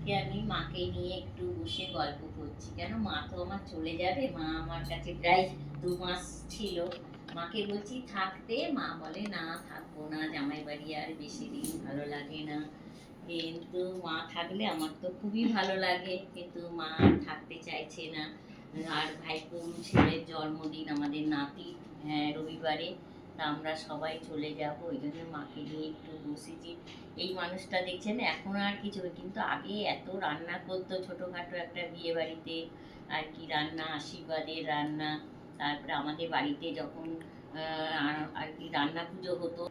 আজকে আমি মাকে নিয়ে একটু বসে গল্প করছি। কেন? মা তো আমার চলে যাবে। মা আমার কাছে প্রায় দু মাস ছিল। মাকে বলছি থাকতে মা বলে, না, থাকব না। জামাই বাড়ি আর বেশি দিন ভালো লাগে না। কিন্তু মা থাকলে আমার তো খুবই ভালো লাগে। কিন্তু মা থাকতে চাইছে না। আর ভাইপো ছেলের জন্মদিন আমাদের নাতি হ্যাঁ রবিবারে। তা আমরা সবাই চলে যাব, ওই জন্য মাকে নিয়ে একটু বসেছি। এই মানুষটা দেখছেন, এখন আর কিছু কিন্তু আগে এত রান্না করতো, ছোটোখাটো একটা বিয়ে বাড়িতে আর কি রান্না, আশীর্বাদের রান্না। তারপরে আমাদের বাড়িতে যখন আর কি রান্না পুজো হতো,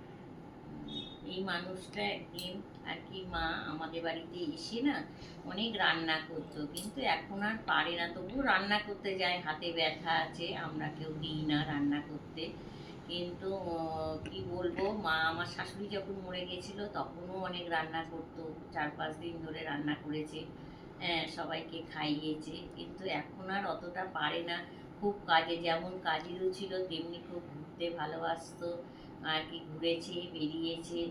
এই মানুষটা একদিন আর কি মা আমাদের বাড়িতে এসে না অনেক রান্না করতো, কিন্তু এখন আর পারে না। তবুও রান্না করতে যায়, হাতে ব্যথা আছে, আমরা কেউ দিই না রান্না করতে। কিন্তু কি বলব মা আমার শাশুড়ি যখন মরে গেছিল তখনও অনেক রান্না করতো। চার পাঁচ দিন ধরে রান্না করেছে হ্যাঁ সবাইকে খাইয়েছে। কিন্তু এখন আর অতটা পারে না। খুব কাজে যেমন কাজেরও ছিল তেমনি খুব ঘুরতে ভালোবাসতো। আর কি ঘুরেছে বেরিয়েছে।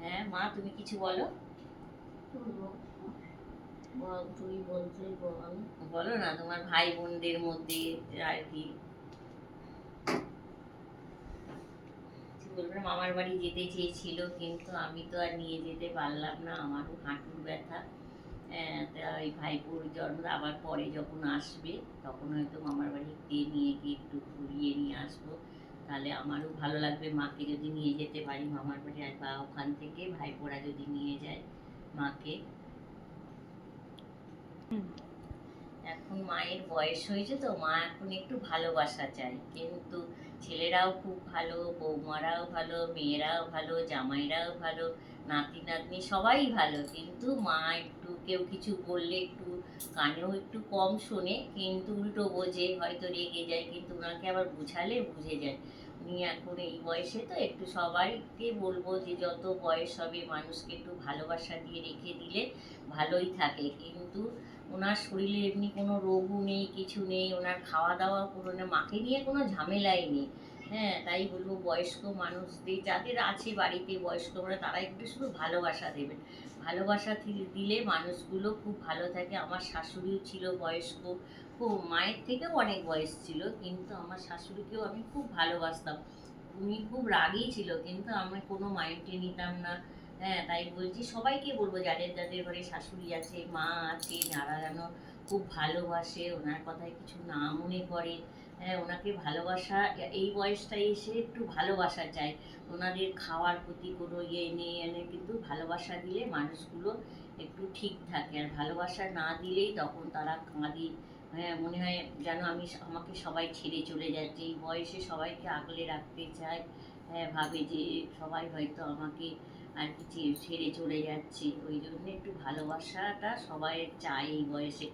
হ্যাঁ মা তুমি কিছু বলো? বল তুই বলতে বলো। না তোমার ভাই বোনদের মধ্যে আর কি কি বলব মামার বাড়ি যেতে চেয়েছিল, কিন্তু আমি তো আর নিয়ে যেতে পারলাম না, আমারও হাঁটুর ব্যথা। ওই ভাইপোর জন্ম, আবার পরে যখন আসবে, তখন হয়তো মামার বাড়ি বাড়িতে নিয়ে গিয়ে একটু ঘুরিয়ে নিয়ে আসব। তাহলে আমারও ভালো লাগবে, মাকে যদি নিয়ে যেতে পারি মামার বাড়ি, আর বা ওখান থেকে ভাইপোরা যদি নিয়ে যায় মাকে। এখন মায়ের বয়স হয়েছে তো, মা এখন একটু ভালোবাসা চায়, কিন্তু ছেলেরাও খুব ভালো, বৌমারাও ভালো, মেয়েরাও ভালো, জামাইরাও ভালো, নাতি, নাতনি সবাই ভালো। কিন্তু মা একটু কেউ কিছু বললে একটু কানেও একটু কম শোনে, কিন্তু উল্টো বোঝে, হয়তো রেগে যায়, কিন্তু ওনাকে আবার বুঝালে বুঝে যায়। উনি এখন এই বয়সে তো একটু সবাইকে বলব যে যত বয়স হবে মানুষকে একটু ভালোবাসা দিয়ে রেখে দিলে ভালোই থাকে। কিন্তু ওনার শরীরে এমনি কোনো রোগও নেই, কিছু নেই, ওনার খাওয়া দাওয়া কোনো না, মাকে নিয়ে কোনো ঝামেলাই নেই। হ্যাঁ তাই বলব বয়স্ক মানুষদের, যাদের আছে বাড়িতে বয়স্করা, তারা একটু শুধু ভালোবাসা দেবেন। ভালোবাসা দিলে মানুষগুলো খুব ভালো থাকে। আমার শাশুড়িও ছিল বয়স্ক, খুব মায়ের থেকেও অনেক বয়স ছিল, কিন্তু আমার শাশুড়িকেও আমি খুব ভালোবাসতাম। উনি খুব রাগই ছিল, কিন্তু আমি কোনো মাইন্ডে নিতাম না। হ্যাঁ তাই বলছি, সবাইকে বলব, যাদের যাদের ঘরে শাশুড়ি আছে, মা আছে, যারা যেন খুব ভালোবাসে, ওনার কথায় কিছু না মনে করে হ্যাঁ ওনাকে ভালোবাসা, এই বয়সটায় এসে একটু ভালোবাসা চাই। ওনাদের খাওয়ার প্রতি কোনো ইয়ে নেই, এনে কিন্তু ভালোবাসা দিলে মানুষগুলো একটু ঠিক থাকে। আর ভালোবাসা না দিলেই তখন তারা কাঁদে। হ্যাঁ মনে হয় যেন আমি আমাকে সবাই ছেড়ে চলে যাচ্ছে। এই বয়সে সবাইকে আগলে রাখতে চায় হ্যাঁ ভাবে যে সবাই হয়তো আমাকে আর কি ছেড়ে চলে যাচ্ছে। ওই জন্য একটু ভালোবাসাটা সবাই চায় এই বয়সে।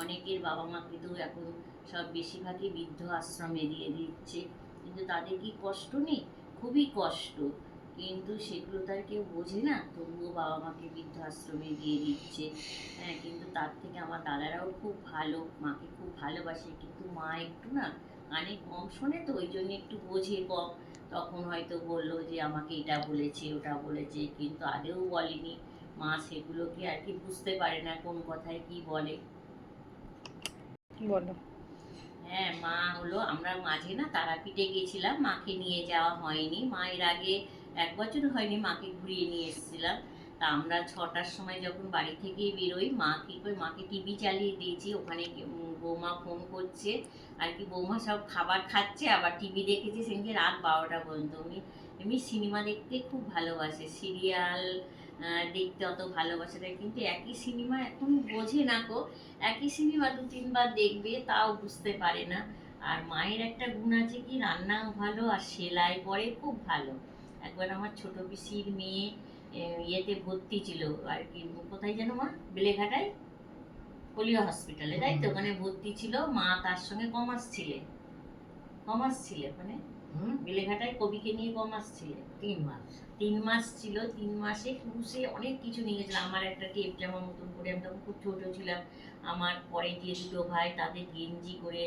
অনেকের বাবা মা কিন্তু এখন সব বেশিরভাগই বৃদ্ধ আশ্রমে দিয়ে দিচ্ছে। কিন্তু তাদের কি কষ্ট নেই? খুবই কষ্ট। কিন্তু সেগুলো তার কেউ বোঝে না। তবুও বাবা মাকে বৃদ্ধ আশ্রমে দিয়ে দিচ্ছে। হ্যাঁ কিন্তু তার থেকে আমার দাদারাও খুব ভালো। মাকে খুব ভালোবাসে। কিন্তু মা একটু না কানে কম শোনে তো ওই জন্য একটু বোঝে কম। তখন হয়তো বলল যে আমাকে এটা বলেছে ওটা বলেছে। কিন্তু আদেও বলেনি। মা সেগুলোকে আর কি বুঝতে পারে না কোন কথায় কি বলে। বলো। হ্যাঁ মা হলো আমরা মাঝে না তারাপীঠে গেছিলাম মাকে নিয়ে যাওয়া হয়নি। মা এর আগে এক বছর হয়নি মাকে ঘুরিয়ে নিয়ে এসেছিলাম। তা আমরা ছটার সময় যখন বাড়ি থেকে বেরোই মা কি করে মাকে টিভি চালিয়ে দিয়েছি ওখানে বৌমা ফোন করছে, আর কি বৌমা সব খাবার খাচ্ছে, আবার টিভি দেখেছে সেদিনকে রাত বারোটা পর্যন্ত। উনি এমনি সিনেমা দেখতে খুব ভালোবাসে সিরিয়াল দেখতে অত ভালোবাসে না, কিন্তু একই সিনেমা এখন বোঝে না গো। একই সিনেমা দু তিনবার দেখবে, তাও বুঝতে পারে না। আর মায়ের একটা গুণ আছে কি রান্নাও ভালো আর সেলাই করে খুব ভালো। একবার আমার ছোট পিসির মেয়ে ইয়েতে ভর্তি ছিল, আর কি, কোথায় যেন মা? বেলেঘাটায়? পোলিও হসপিটালে তাই তো? ওখানে ভর্তি ছিল মা তার সঙ্গে কমার্স ছিলে। কমার্স ছিলে ওখানে বেলেঘাটায় কবিকে নিয়ে কমার্স ছিলে তিন মাস। তিন মাস ছিল তিন মাসে ক্রুশে অনেক কিছু নিয়ে গেছিলাম আমার একটা টেপ জামা মতন করে আমি তখন খুব ছোট ছিলাম। আমার পরে যে দুটো ভাই তাদের গেঞ্জি করে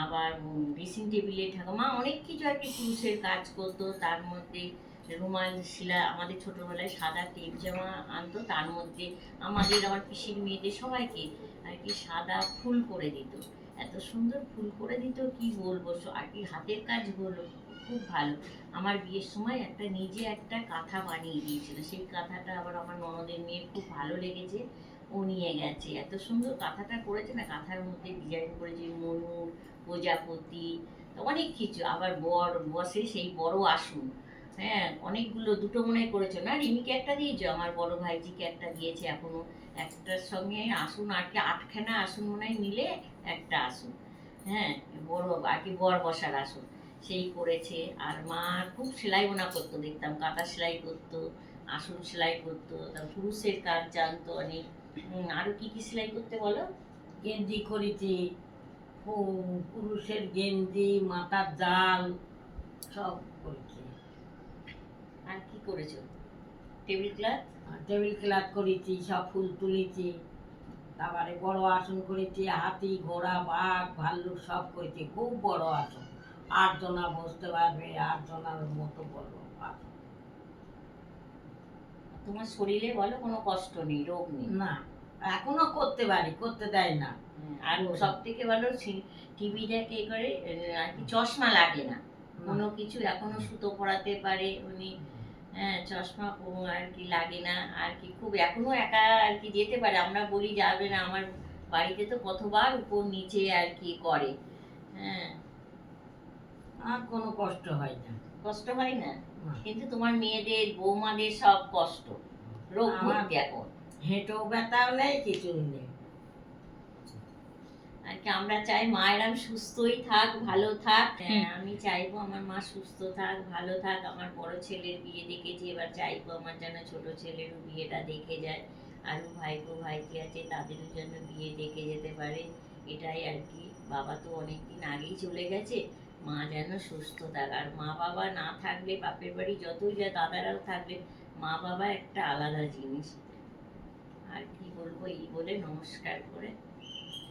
আবার ড্রেসিং টেবিলে ঠাকুমা অনেক কিছু আর কি ক্রুশের কাজ করতো তার মধ্যে রুমাল শিলা আমাদের ছোটোবেলায় সাদা টেপ জামা আনতো, তার মধ্যে আমাদের আমার পিসির মেয়েদের সবাইকে আর কি সাদা ফুল করে দিত। এত সুন্দর ফুল করে দিত, কি বলব? আর কি হাতের কাজ কাজগুলো খুব ভালো। আমার বিয়ের সময় একটা নিজে একটা কাঁথা বানিয়ে দিয়েছিল। সেই কাঁথাটা আবার আমার ননদের মেয়ের খুব ভালো লেগেছে, ও নিয়ে গেছে। এত সুন্দর কাঁথাটা করেছে না, কাঁথার মধ্যে ডিজাইন করেছে ময়ূর প্রজাপতি, অনেক কিছু। আবার বর, বসে সেই বড় আসন হ্যাঁ অনেকগুলো, দুটো মনে করেছ। না, রিমিকে একটা দিয়েছ? আমার বড় ভাইজিকে একটা দিয়েছে এখনও। একটার সঙ্গে আসুন, আর কি আটখানা আসন মনে হয়, মিলে একটা আসুন। হ্যাঁ বড়, আর কি বর বসার আসুন। সেই করেছে। আর মা খুব সেলাই বোনা করতো, দেখতাম। কাঁথা সেলাই করতো, আসন সেলাই করতো তার পুরুষের কাজ জানতো অনেক। আরও কী কি সেলাই করতে বলো? গেঞ্জি করেছি পুরুষের গেঞ্জি, মাথার জাল, সব। করেছি? টেবিল ক্লথ টেবিল ক্লাথ করেছি সব ফুল তুলেছি তারপরে বড় আসন করেছি হাতি ঘোড়া বাঘ ভাল্লুক সব করেছি খুব বড় আসন। বসতে পারবে মতো বড় আসন। তোমার শরীরে বলো কোনো কষ্ট নেই রোগ নেই? না এখনও করতে পারি করতে দেয় না। আর সব থেকে ভালো টিভি দেখে করে আর কি চশমা লাগে না। কোনো কিছু এখনও সুতো পড়াতে পারে উনি চশমা ও- আর কি লাগে না আর কি। খুব এখনও একা আর কি যেতে পারে আমরা বলি যাবে না আমার বাড়িতে তো কতবার উপর নিচে আর কি করে। হ্যাঁ। আর কোনো কষ্ট হয় না। কষ্ট হয় না। কিন্তু তোমার মেয়েদের বৌমাদের সব কষ্ট। রোগ আমার- ভর্তি এখন। হেঁটেও ব্যথাও নেই কিছু নেই। আর কি আমরা চাই মায়েরাম সুস্থই থাক ভালো থাক। হ্যাঁ, আমি চাইব আমার মা সুস্থ থাক ভালো থাক। আমার বড় ছেলের বিয়ে দেখেছি এবার চাইব আমার যেন ছোট ছেলেরও বিয়েটা দেখে যায়। আরও ভাইপো ভাইজি আছে তাদেরও যেন বিয়ে দেখে যেতে পারে। এটাই আর কি। বাবা তো অনেক দিন আগেই চলে গেছে। মা যেন সুস্থ থাক। আর মা বাবা না থাকলে বাপের বাড়ি যতই যা দাদারাও থাকলে মা বাবা একটা আলাদা জিনিস। আর কি বলব এই বলে নমস্কার করে।